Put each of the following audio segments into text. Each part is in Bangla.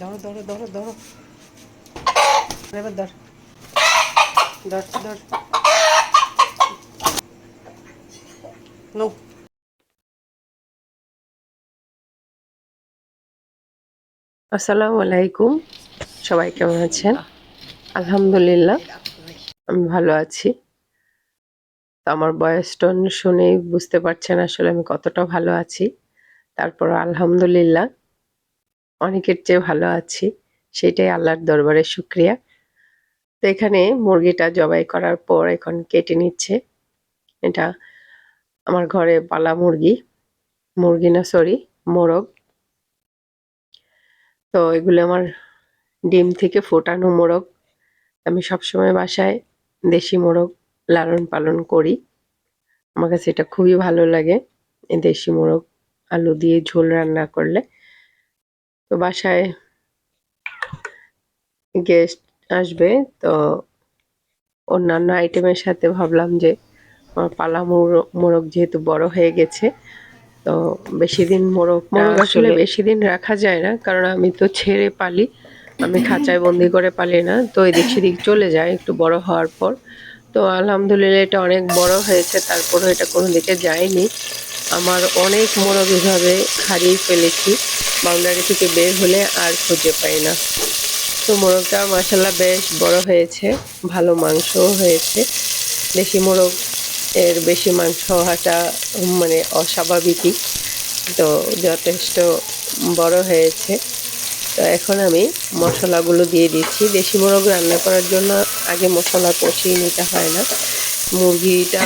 ধরো ধরো ধরো ধরো। এবার ধর। ধর আসসালামু আলাইকুম। সবাই কেমন আছেন? আলহামদুলিল্লাহ, আমি ভালো আছি। তো আমার বয়স টোন শুনেই বুঝতে পারছেন আসলে আমি কতটা ভালো আছি। তারপর আলহামদুলিল্লাহ। অনেকের চেয়ে ভালো আছি। সেটাই আল্লাহর দরবারে শুক্রিয়া। তো এখানে মুরগিটা জবাই করার পর এখন কেটে নিচ্ছে। এটা আমার ঘরে পালা মুরগি। মুরগি না সরি মোরগ। তো এগুলো আমার ডিম থেকে ফোটানো মোরগ। আমি সবসময় বাসায় দেশি মোরগ লালন পালন করি। আমার কাছে এটা খুবই ভালো লাগে দেশি মোরগ, আলু দিয়ে ঝোল রান্না করলে। তো বাসায় গেস্ট আসবে। তো অন্যান্য আইটেমের সাথে ভাবলাম যে আমার পালা মোরগ মোরগ যেহেতু বড় হয়ে গেছে তো বেশি দিন মোরগ মোরগ আসলে বেশি দিন রাখা যায় না কারণ আমি তো ছেড়ে পালি আমি খাঁচায় বন্দি করে পালি না তো এদিক সেদিক চলে যায় একটু বড় হওয়ার পর। তো আলহামদুলিল্লাহ এটা অনেক বড় হয়েছে তারপরে এটা কোনো দিকে যায়নি। আমার অনেক মোরগ এভাবে হারিয়ে ফেলেছি। বাউন্ডারি থেকে বের হলে আর খুঁজে পাই না। তো মোরগটা মাসাল্লাহ বেশ বড় হয়েছে, ভালো মাংসও হয়েছে। দেশি মোরগ এর বেশি মাংস হওয়াটা মানে অস্বাভাবিকই। তো যথেষ্ট বড় হয়েছে। তো এখন আমি মশলাগুলো দিয়ে দিচ্ছি। দেশি মোরগ রান্না করার জন্য আগে মশলা কষিয়ে নিতে হয় না। মুরগিটা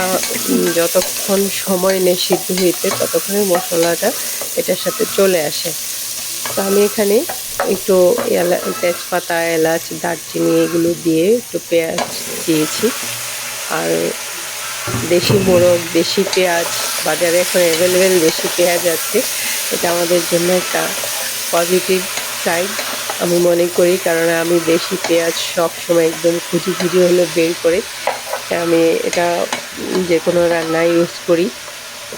যতক্ষণ সময় নেই সিদ্ধ হইতে ততক্ষণে মশলাটা এটার সাথে চলে আসে। তো আমি এখানে একটু এলা, তেজপাতা, এলাচ, দারচিনি এগুলো দিয়ে একটু পেঁয়াজ দিয়েছি। আর দেশি মোরগ, দেশি পেঁয়াজ, বাজারে এখন অ্যাভেলেবেল দেশি পেঁয়াজ আছে। এটা আমাদের জন্য একটা পজিটিভ সাইড আমি মনে করি, কারণ আমি দেশি পেঁয়াজ সব সময় একদম খুঁজি খুঁজি হলে বের করে। আমি এটা যে কোনো রান্নায় ইউজ করি।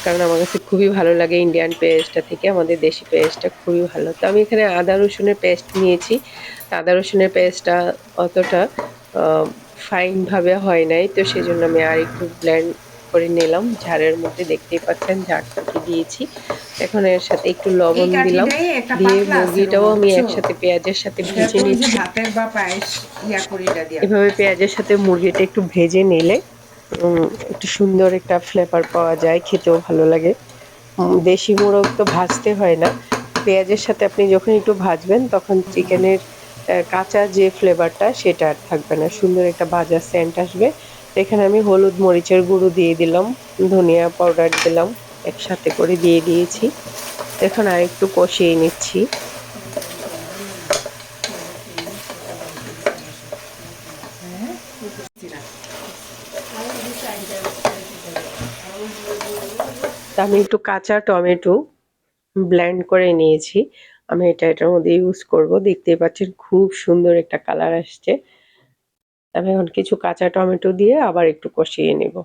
কারণ আমার কাছে খুবই ভালো লাগে ইন্ডিয়ান পেস্টটা থেকে আমাদের দেশি পেস্টটা খুবই ভালো। তো আমি এখানে আদা রসুনের পেস্ট নিয়েছি। আদা রসুনের পেস্টটা অতটা ফাইনভাবে হয় নাই। তো সেই জন্য আমি আর একটু ব্ল্যান্ড করে নিলাম। ঝাড়ের মধ্যে দেখতেই পাচ্ছেন ঝাড়টাকে দিয়েছি। এখন এর সাথে একটু লবণ দিলাম। দিয়ে মুরগিটাও আমি একসাথে পেঁয়াজের সাথে ভেজে নিচ্ছি। এভাবে পেঁয়াজের সাথে মুরগিটা একটু ভেজে নিলে একটু সুন্দর একটা ফ্লেভার পাওয়া যায়, খেতেও ভালো লাগে। দেশি মোরগ তো ভাজতে হয় না। পেঁয়াজের সাথে আপনি যখন একটু ভাজবেন, তখন চিকেনের কাঁচা যে ফ্লেভারটা সেটা আর থাকবে না। সুন্দর একটা ভাজা সেন্ট আসবে। এখানে আমি হলুদ মরিচের গুঁড়ো দিয়ে দিলাম, ধনিয়া পাউডার দিলাম, একসাথে করে দিয়ে দিয়েছি। এখন আর একটু কষিয়ে নিচ্ছি। আমি একটু কাঁচা টমেটো ব্লেন্ড করে নিয়েছি। আমি এটা, এটার মধ্যে ইউজ করব। দেখতেই পাচ্ছেন খুব সুন্দর একটা কালার আসছে। আমি এখন কিছু কাঁচা টমেটো দিয়ে আবার একটু কষিয়ে নেব।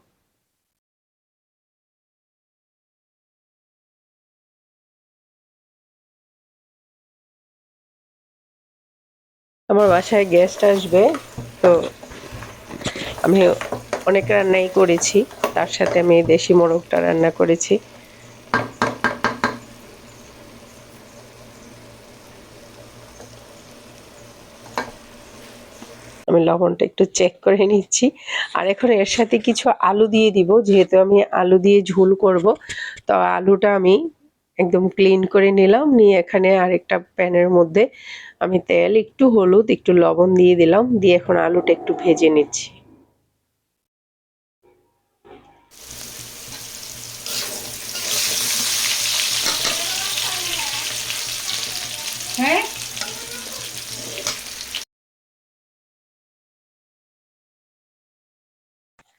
আমার বাসায় গেস্ট আসবে, তো আমি অনেক রান্নাই করেছি। তার সাথে আমি দেশি মোরগটা রান্না করেছি। আমি লবণটা একটু চেক করে নিচ্ছি। আর এখন এর সাথে কিছু আলু দিয়ে দিব। যেহেতু আমি আলু দিয়ে ঝুল করব, তো আলুটা আমি একদম ক্লিন করে নিলাম। নিয়ে এখানে আরেকটা প্যানের মধ্যে আমি তেল, একটু হলুদ, একটু লবণ দিয়ে দিলাম। দিয়ে এখন আলুটা একটু ভেজে নিচ্ছি।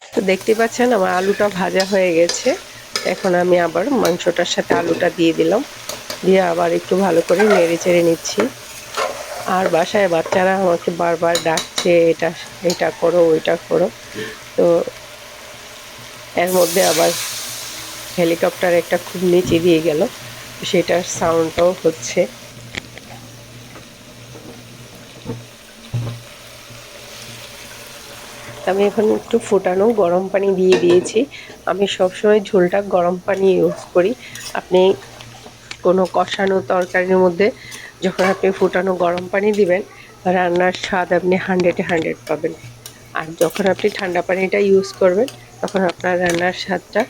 তো দেখতে পাচ্ছেন, আমার আলুটা ভাজা হয়ে গেছে। এখন আমি আবার মাংসটার সাথে আলুটা দিয়ে দিলাম। দিয়ে আবার একটু ভালো করে নেড়ে চেড়ে নিচ্ছি। আর বাসায় বাচ্চারা আমাকে বারবার ডাকছে, এটা এটা করো, ওইটা করো। তো এর মধ্যে আবার হেলিকপ্টার একটা খুব নিচে দিয়ে গেল, সেটার সাউন্ডটাও হচ্ছে। আমি এখন একটু ফোটানো গরম পানি দিয়ে দিয়েছি। আমি সবসময় ঝোলটা গরম পানি ইউজ করি। আপনি কোনো কষানো তরকারির মধ্যে যখন আপনি ফুটানো গরম পানি দিবেন, রান্নার স্বাদ আপনি হান্ড্রেডে হান্ড্রেড পাবেন। আর যখন আপনি ঠান্ডা পানিটা ইউজ করবেন, তখন আপনার রান্নার স্বাদটা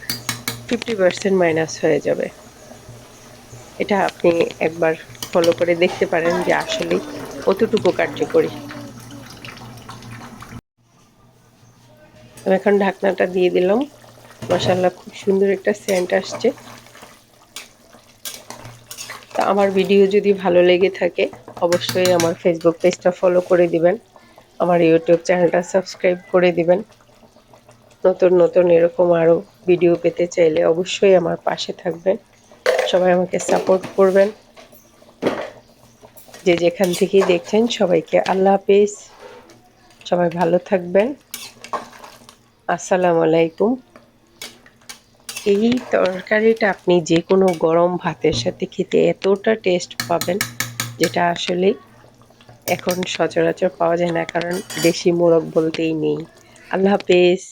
ফিফটি পার্সেন্ট মাইনাস হয়ে যাবে। এটা আপনি একবার ফলো করে দেখতে পারেন যে আসলে কতটুকু কার্যকরী। আমি এখন ঢাকনাটা দিয়ে দিলাম। মশাল্লা খুব সুন্দর একটা সেন্ট আসছে। তা আমার ভিডিও যদি ভালো লেগে থাকে, অবশ্যই আমার ফেসবুক পেজটা ফলো করে দিবেন। আমার ইউটিউব চ্যানেলটা সাবস্ক্রাইব করে দিবেন। নতুন নতুন এরকম আরও ভিডিও পেতে চাইলে অবশ্যই আমার পাশে থাকবেন। সবাই আমাকে সাপোর্ট করবেন। যে যেখান থেকেই দেখছেন সবাইকে আল্লাহ হাফিজ। সবাই ভালো থাকবেন। আসসালামু আলাইকুম। এই তরকারিটা আপনি যে কোনো গরম ভাতের সাথে খেতে এতটা টেস্ট পাবেন, যেটা আসলে এখন সচরাচর পাওয়া যায় না, কারণ দেশি মোরগ বলতেই নেই। আল্লাহ হাফেজ।